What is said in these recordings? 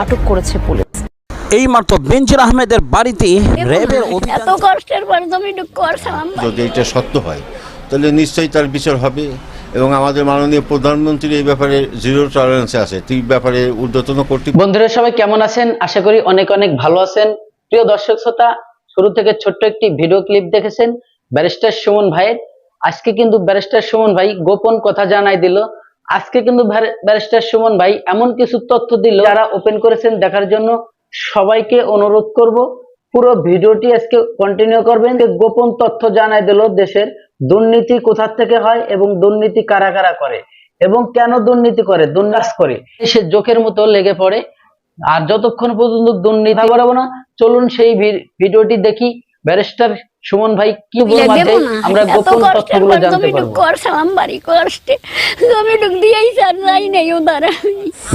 আটক করেছে পুলিশ। এই মাত্র বেঞ্জির আহমেদের বাড়িতে র্যাবের এত কষ্টের পরে তুমি যদি এটা সত্য হয় তাহলে নিশ্চয়ই তার বিচার হবে। এবং আমাদের মাননীয় প্রধানমন্ত্রী এই ব্যাপারে জিরো টলারেন্সে আছে। এই ব্যাপারে ঊর্ধ্বতন কর্তৃপক্ষ বন্ধুরা সবাই কেমন আছেন? আশা করি অনেক অনেক ভালো আছেন। প্রিয় দর্শক শ্রোতা শুরু থেকে ছোট্ট একটি ভিডিও ক্লিপ দেখেছেন ব্যারিস্টার সুমন ভাইয়ের। আজকে কিন্তু ব্যারিস্টার সুমন ভাই গোপন কথা জানাই দিল। আজকে কিন্তু ব্যারিস্টার সুমন ভাই এমন কিছু তথ্য দিল যারা ওপেন করেছেন দেখার জন্য। সবাইকে অনুরোধ করব, পুরো ভিডিওটি আজকে কন্টিনিউ করবেন। যে গোপন তথ্য জানাই দিল দেশের দুর্নীতি কোথা থেকে হয় এবং দুর্নীতি কারা কারা করে এবং কেন দুর্নীতি করে দুর্নাস করে। সে জোকের মতো লেগে পড়ে। আর যতক্ষণ পর্যন্ত দুর্নীতি করাবো না, চলুন সেই ভিডিওটি দেখি। ব্যারিস্টার সুমন ভাই কি বিয়ে বলবার দেবো দেয়, না? আমরা গোপন তথ্যগুলো জানতে পারব। করছিলাম বাড়ি কষ্টে। দিয়েই স্যার যাই নাই ওদার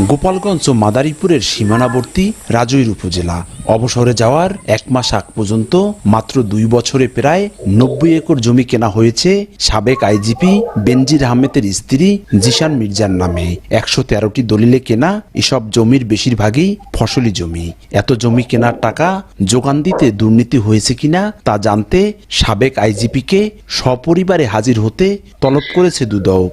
গোপালগঞ্জ ও মাদারীপুরের সীমানাবর্তী রাজৈর উপজেলা। অবসরে যাওয়ার এক মাস আগ পর্যন্ত মাত্র দুই বছরে প্রায় নব্বই একর জমি কেনা হয়েছে সাবেক আইজিপি বেনজির আহমেদের স্ত্রী জিশান মির্জার নামে। একশো তেরোটি দলিলে কেনা এসব জমির বেশিরভাগই ফসলি জমি। এত জমি কেনার টাকা যোগান দিতে দুর্নীতি হয়েছে কিনা তা জানতে সাবেক আইজিপিকে সপরিবারে হাজির হতে তলব করেছে দুদক।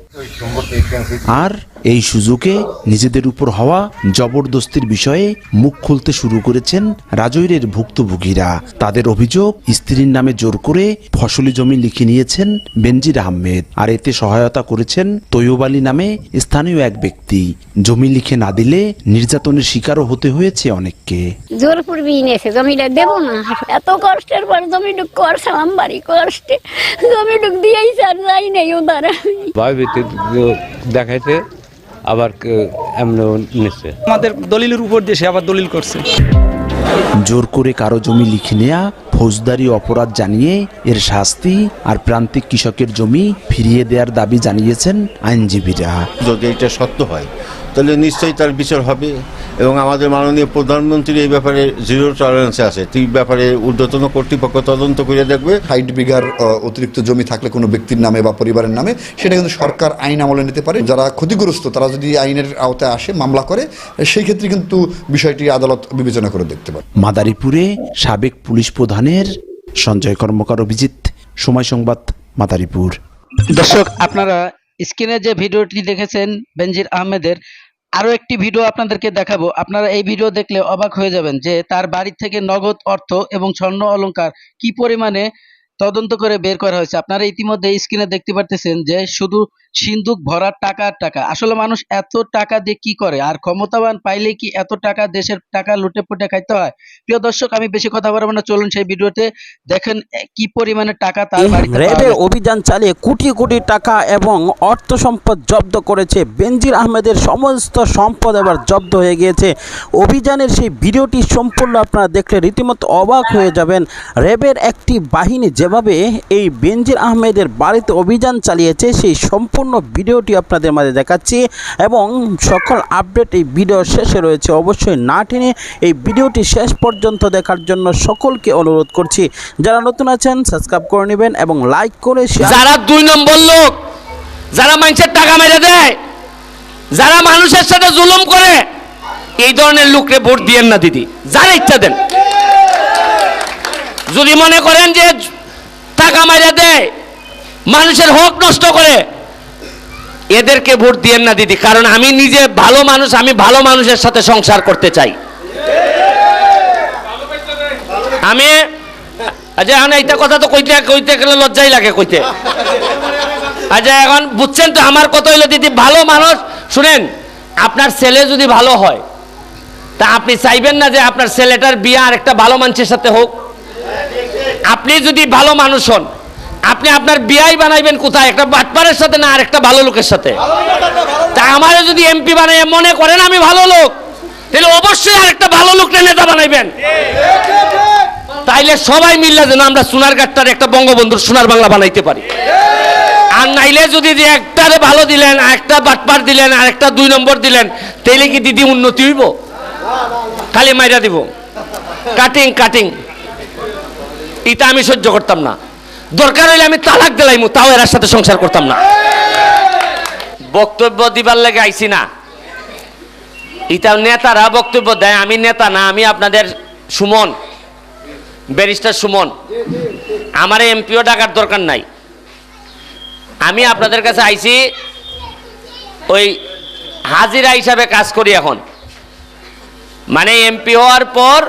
আর এই সুযোগে নিজেদের উপর হওয়া জবরদস্তির বিষয়ে মুখ খুলতে শুরু করেছেন রাজৈরের ভুক্তভোগীরা। তাদের অভিযোগ স্ত্রীর নামে জোর করে ফসলি জমি লিখে নিয়েছেন বেনজির আহমেদ। আর এতে সহায়তা করেছেন তৈয়ব আলী নামে স্থানীয় এক ব্যক্তি। জমি লিখে না দিলে নির্যাতনের শিকারও হতে হয়েছে অনেককে। জোর পূর্বি নিয়েছে জমিটা দেবো না। এত কষ্টের পরে করছিলাম বাড়ি কষ্টে। দিয়েই স্যার যাই নাই ওদার ভয়ভীতি দেখাইতে আবার কে- নিচ্ছে আমাদের দলিলের উপর দিয়ে সে আবার দলিল করছে। জোর করে কারও জমি লিখে নেয়া ফৌজদারি অপরাধ জানিয়ে এর শাস্তি আর প্রান্তিক কৃষকের জমি ফিরিয়ে দেওয়ার দাবি জানিয়েছেন আইনজীবীরা। যদি এটা সত্য হয় তাহলে নিশ্চয়ই তার বিচার হবে এবং আমাদের মাননীয় প্রধানমন্ত্রী এই ব্যাপারে জিরো টলারেন্সে আছে। এই ব্যাপারে ঊর্ধ্বতন কর্তৃপক্ষ তদন্ত করে দেখবে। ষাট বিঘার অতিরিক্ত জমি থাকলে কোনো ব্যক্তির নামে বা পরিবারের নামে সেটা কিন্তু সরকার আইন আমলে নিতে পারে। যারা ক্ষতিগ্রস্ত তারা যদি আইনের আওতায় আসে মামলা করে সেই ক্ষেত্রে কিন্তু বিষয়টি আদালত বিবেচনা করে দেখতে পারে। মাদারীপুরে সাবেক পুলিশ প্রধানের সঞ্জয় কর্মকার অভিজিৎ। সময় সংবাদ মাদারীপুর। দর্শক আপনারা স্ক্রিনে যে ভিডিওটি দেখেছেন বেনজির আহমেদের আরও একটি ভিডিও আপনাদেরকে দেখাবো। আপনারা এই ভিডিও দেখলে অবাক হয়ে যাবেন যে তার বাড়ি থেকে নগদ অর্থ এবং স্বর্ণ অলঙ্কার কি পরিমাণে তদন্ত করে বের করা হয়েছে। আপনারা ইতিমধ্যে স্ক্রিনে দেখতে পারতেছেন যে শুধু সিন্ধুক ভরার টাকা টাকা। আসলে মানুষ এত টাকা দিয়ে কি করে? আর ক্ষমতাবান পাইলে কি এত টাকা দেশের টাকা লুটে পুটে খাইতে হয়? প্রিয় দর্শক আমি বেশি কথা বলব না। চলুন সেই ভিডিওতে দেখেন কি পরিমাণে টাকা তার বাড়িতে। অভিযান চালিয়ে কোটি কোটি টাকা এবং অর্থ সম্পদ জব্দ করেছে বেনজির আহমেদের সমস্ত সম্পদ এবার জব্দ হয়ে গিয়েছে। অভিযানের সেই ভিডিওটি সম্পূর্ণ আপনারা দেখলে রীতিমতো অবাক হয়ে যাবেন। র্যাবের একটি বাহিনী যেভাবে এই বেনজির আহমেদের বাড়িতে অভিযান চালিয়েছে, সেই সম্পূর্ণ ভিডিওটি আপনাদের মাঝে দেখাচ্ছি এবং সকল আপডেট এই ভিডিও শেষে রয়েছে। অবশ্যই না টেনে এই ভিডিওটি শেষ পর্যন্ত দেখার জন্য সকলকে অনুরোধ করছি, যারা নতুন আছেন, সাবস্ক্রাইব করে নেবেন এবং লাইক করে যারা দুই নম্বর লোক, যারা মানুষের টাকা মেরে দেয়, যারা মানুষের সাথে জুলুম করে, এই ধরনের লোকরে ভোট দিয়েন না, দিদি। যারা ইচ্ছা দেন। যদি মনে করেন যে টাকা মেরে দেয়। মানুষের হক নষ্ট করে। এদেরকে ভোট দিয়েন না দিদি, কারণ আমি নিজে ভালো মানুষ, আমি ভালো মানুষের সাথে সংসার করতে চাই। আমি আচ্ছা এইটা কথা তো কইতে কইতে গেলে লজ্জাই লাগে কইতে। আচ্ছা এখন বুঝছেন তো আমার কথা হইল দিদি, ভালো মানুষ, শুনেন, আপনার ছেলে যদি ভালো হয়, তা আপনি চাইবেন না যে আপনার ছেলেটার বিয়ে আর একটা ভালো মানুষের সাথে হোক? আপনি যদি ভালো মানুষ হন, আপনি আপনার বিয়াই বানাইবেন কোথায়? একটা বাটপারের সাথে না আর একটা ভালো লোকের সাথে? তা আমারও যদি এমপি বানাই মনে করেন আমি ভালো লোক, তাহলে অবশ্যই আর একটা ভালো লোককে নেতা বানাইবেন। তাইলে সবাই মিললে যেন আমরা সোনার গাটটার একটা বঙ্গবন্ধুর সোনার বাংলা বানাইতে পারি। আর নাইলে যদি যে একটারে ভালো দিলেন আর একটা বাটপার দিলেন আর একটা দুই নম্বর দিলেন, তাইলে কি দিদি উন্নতি হইব? খালি মাইরা দিব। Cutting cutting. এটা আমি সহ্য করতাম না। দরকার হইলে আমি তালাক দিলাইমু, তাও এর সাথে সংসার করতাম না। বক্তব্য দিবার লেগে আইছি না। এটা নেতারা বক্তব্য দেয়, আমি নেতা না, আমি আপনাদের সুমন, ব্যারিস্টার সুমন। আমার এমপিও ডাকার দরকার নাই। আমি আপনাদের কাছে আইছি, ওই হাজিরা হিসাবে কাজ করি এখন। মানে এমপি হওয়ার পর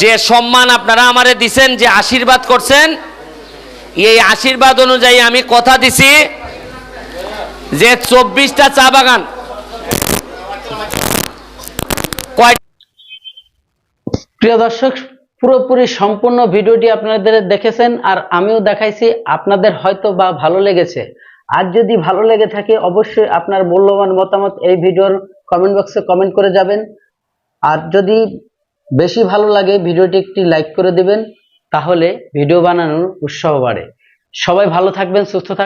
যে সম্মান আপনারা আমারে দিছেন, যে আশীর্বাদ করছেন, এই আশীর্বাদ অনুযায়ী আমি কথা দিছি যে চব্বিশটা চা বাগান প্রিয় দর্শক, পুরোপুরি সম্পূর্ণ ভিডিওটি আপনাদের দেখেছেন আর আমিও দেখাইছি, আপনাদের হয়তো বা ভালো লেগেছে। আর যদি ভালো লেগে থাকে, অবশ্যই আপনার মূল্যবান মতামত এই ভিডিওর কমেন্ট বক্সে কমেন্ট করে যাবেন। আর যদি বেশি ভালো লাগে ভিডিওটি একটি লাইক করে দিবেন, তাহলে ভিডিও বানানোর উৎসাহ বাড়ে। সবাই ভালো থাকবেন, সুস্থ থাকবেন।